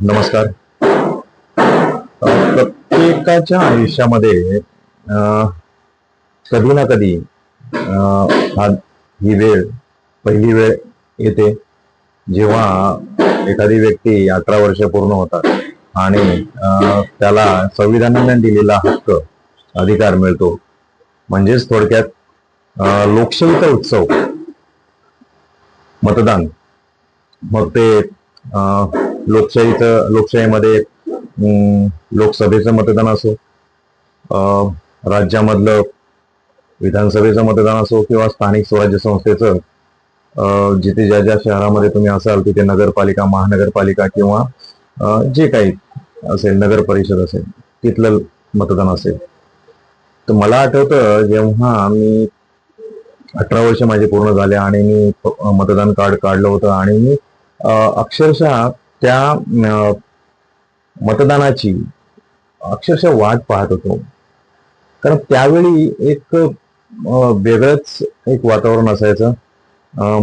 नमस्कार. प्रत्येकाच्या आयुष्यामध्ये कधी ना कधी ही वेळ पहिली वेळ येते जेव्हा एखादी व्यक्ती अठरा वर्ष पूर्ण होतात आणि त्याला संविधानाने दिलेला हक्क अधिकार मिळतो. म्हणजेच थोडक्यात लोकशाहीचा उत्सव मतदान. मग ते लोकशाहीचं लोकशाहीमध्ये लोकसभेचं मतदान असो राज्यामधलं विधानसभेचं मतदान असो किंवा स्थानिक स्वराज्य संस्थेचं जिथे ज्या ज्या शहरामध्ये तुम्ही असाल तिथे नगरपालिका महानगरपालिका किंवा जे काही असेल नगर परिषद असेल तिथलं मतदान असेल. तर मला आठवतं जेव्हा मी अठरा वर्ष माझे पूर्ण झाले आणि मी मतदान कार्ड काढलं होतं आणि मी अक्षरशः त्या मतदानाची अक्षरशः वाट पाहत होतो. कारण त्यावेळी एक वेगळंच एक वातावरण असायचं.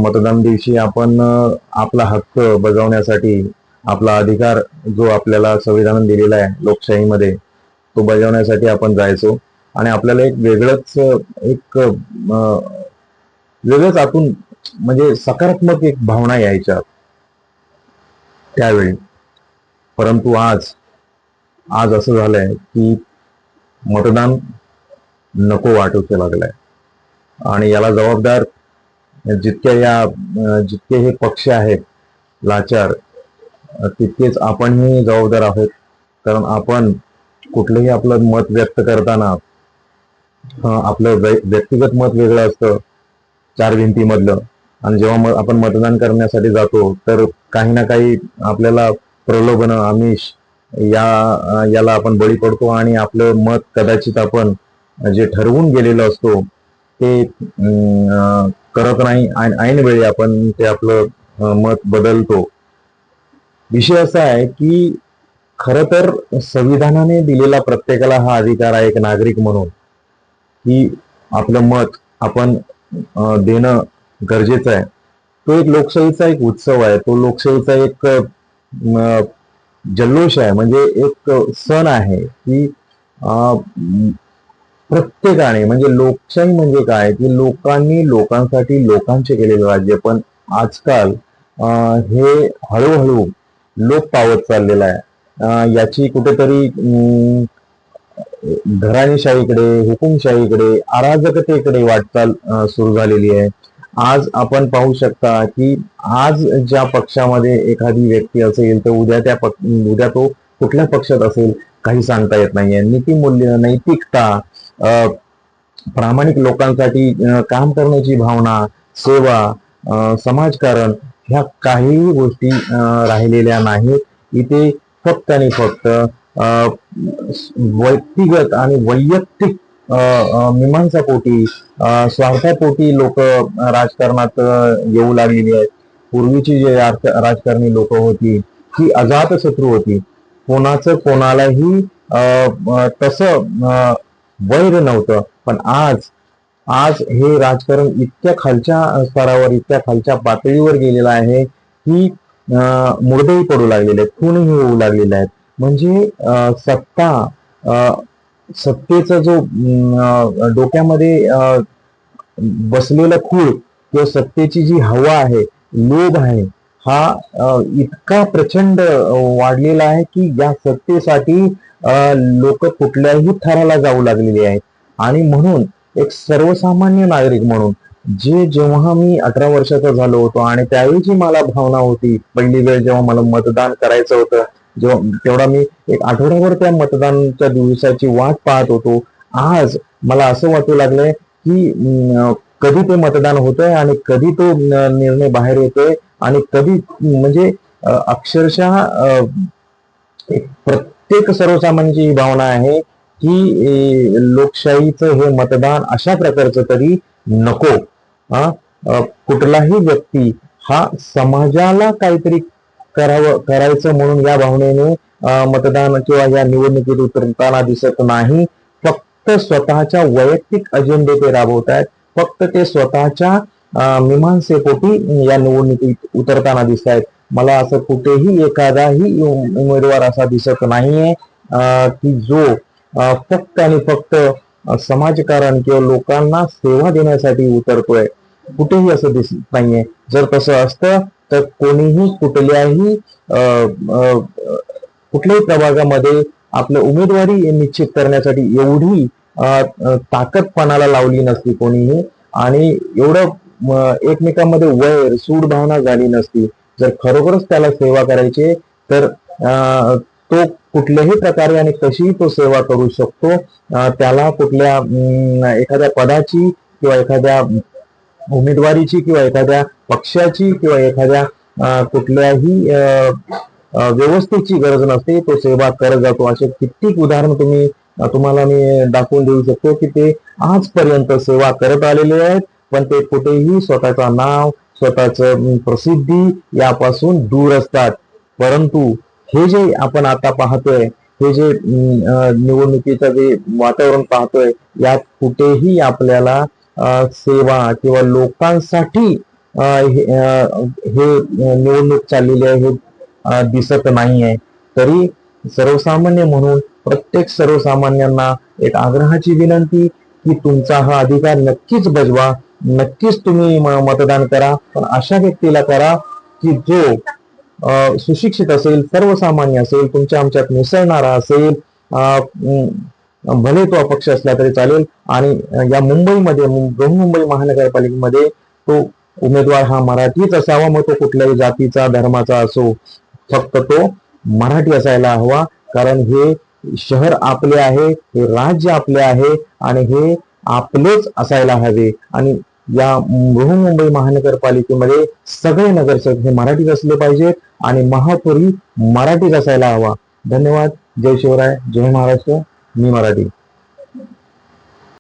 मतदान दिवशी आपण आपला हक्क बजावण्यासाठी आपला अधिकार जो आपल्याला संविधानाने दिलेला आहे लोकशाहीमध्ये तो बजावण्यासाठी आपण जायचो. आणि आपल्याला एक वेगळंच एक वेगळंच आतून म्हणजे सकारात्मक एक भावना यायच्या. त्यावेळी. परंतु आज आज असं झालंय की मतदान नको वाटूचं लागलंय. आणि याला जबाबदार जितक्या या जितके हे पक्ष आहेत लाचार तितकेच आपणही जबाबदार आहोत. कारण आपण कुठलंही आपलं मत व्यक्त करताना आपलं व्यक्तिगत मत वेगळं असतं चार भिंतीमधलं. आणि जेव्हा आपण मतदान करण्यासाठी जातो तर काही ना काही आपल्याला प्रलोभन आमिष या याला आपण बळी पडतो आणि आपलं मत कदाचित आपण जे ठरवून गेलेलं असतो ते करत नाही आणि ऐन वेळी आपण ते आपलं मत बदलतो. विषय असा आहे की खर तर संविधानाने दिलेला प्रत्येकाला हा अधिकार आहे एक नागरिक म्हणून की आपलं मत आपण देणं गरजेचं आहे. तो एक लोकशाहीचा एक उत्सव आहे. तो लोकशाहीचा एक जल्लोष आहे. म्हणजे एक सण आहे की प्रत्येकाने म्हणजे लोकशाही म्हणजे काय? की लोकांनी लोकांसाठी लोकांचे केलेले राज्य. पण आजकाल हे हळूहळू लोप पावत चाललेलं आहे. याची कुठेतरी अं, हुकुमशाहीकडे अराजकतेकडे वाटचाल सुरू झालेली आहे. आज आपण पाहू शकता की आज ज्या पक्षामध्ये एखादी व्यक्ती असेल तर उद्या त्या उद्या तो कुठल्या पक्षात असेल काही सांगता येत नाहीये. नीतिमूल्य नैतिकता प्रामाणिक लोकांसाठी काम करण्याची भावना सेवा समाजकारण ह्या काहीही गोष्टी राहिलेल्या नाहीत. इथे फक्त आणि फक्त व्यक्तिगत आणि वैयक्तिक मीमांसापोटी स्वार्थापोटी लोक राजकारणात येऊ लागलेली आहेत. पूर्वीची जे राजकारणी लोक होती ती अजात शत्रू होती. कोणाचं कोणालाही अं, तसं वैर नव्हतं. पण आज आज हे राजकारण इतक्या खालच्या स्तरावर इतक्या खालच्या पातळीवर गेलेलं आहे की मुर्दही मुर्देही पडू लागलेले आहेत खूनही होऊ लागलेले आहेत. म्हणजे सत्ता सत्तेचा जो डोक्यामध्ये बसलेला खूळ किंवा सत्तेची जी हवा आहे लोभ आहे हा इतका प्रचंड वाढलेला आहे की या सत्तेसाठी लोक कुठल्याही थराला जाऊ लागलेली आहेत. आणि म्हणून एक सर्वसामान्य नागरिक म्हणून जे जेव्हा मी अठरा वर्षाचा झालो होतो आणि त्यावेळी जी मला भावना होती पहिली वेळ जेव्हा मला मतदान करायचं होतं तेवढा मी एक आठवड्याभर त्या मतदानच्या दिवसाची वाट पाहत होतो. आज मला असं वाटू लागलंय की कधी ते मतदान होतंय आणि कधी तो निर्णय बाहेर येतोय आणि कधी म्हणजे अक्षरशः प्रत्येक सर्वसामान्यांची ही भावना आहे की लोकशाहीचं हे मतदान अशा प्रकारचं तरी नको. हा कुठलाही व्यक्ती हा समाजाला काहीतरी करावं करायचं म्हणून या भावनेने मतदान किंवा या निवडणुकीत उतरताना दिसत नाही. फक्त स्वतःच्या वैयक्तिक अजेंडे ते राबवत आहेत फक्त ते स्वतःच्या मीमांसेपोटी या निवडणुकीत उतरताना दिसत आहेत मला असं कुठेही एखादाही उमेदवार असा दिसत नाहीये की जो फक्त आणि फक्त समाजकारण किंवा लोकांना सेवा देण्यासाठी उतरतोय. कुठेही असं दिसत नाहीये. जर तसं असतं तर कोणीही कुठल्याही कुठल्याही प्रभागामध्ये आपलं उमेदवारी निश्चित करण्यासाठी एवढी ताकदपणाला ताकद पणाला लावली नसती कोणीही आणि एवढं एकमेकांमध्ये वैर सूड भावना झाली नसती. जर खरोखरच त्याला सेवा करायची तर तो कुठल्याही प्रकारे आणि कशीही तो सेवा करू शकतो. त्याला कुठल्या एखाद्या पदाची किंवा एखाद्या उमेदवारीची किंवा एखाद्या पक्षाची किंवा एखाद्या कुठल्याही व्यवस्थेची गरज नसते तो सेवा करत जातो. असे कित्येक उदाहरण तुम्ही तुम्हाला मी दाखवून देऊ शकतो की ते आजपर्यंत सेवा करत आलेले आहेत पण ते कुठेही स्वतःचा नाव स्वतःच प्रसिद्धी यापासून दूर असतात. परंतु हे जे आपण आता पाहतोय हे जे निवडणुकीचं जे वातावरण पाहतोय यात कुठेही आपल्याला सेवा किंवा लोकांसाठी हे हे निवडणूक चाललेली आहे हे दिसत नाही आहे. तरी सर्वसामान्य म्हणून प्रत्येक सर्वसामान्यांना एक आग्रहाची विनंती की तुमचा हा अधिकार नक्कीच बजवा नक्कीच तुम्ही मतदान करा पण अशा व्यक्तीला करा की जो सुशिक्षित असेल सर्वसामान्य असेल तुमच्या आमच्यात मिसळणारा असेल भले तो अपक्ष असला तरी चालेल. आणि या मुंबईमध्ये मुं- बृहन्मुंबई महानगरपालिकेमध्ये तो उमेदवार हा मराठीच असावा मग तो कुठल्याही जातीचा धर्माचा असो फक्त तो मराठी असायला हवा. कारण हे शहर आपले आहे हे राज्य आपले आहे आणि हे आपलेच असायला हवे. आणि या बृहन्मुंबई महानगरपालिकेमध्ये सगळे नगरसेवक हे मराठीच असले पाहिजेत आणि महापौरही मराठीच असायला हवा. धन्यवाद. जय शिवराय. जय महाराष्ट्र. मी मराठी.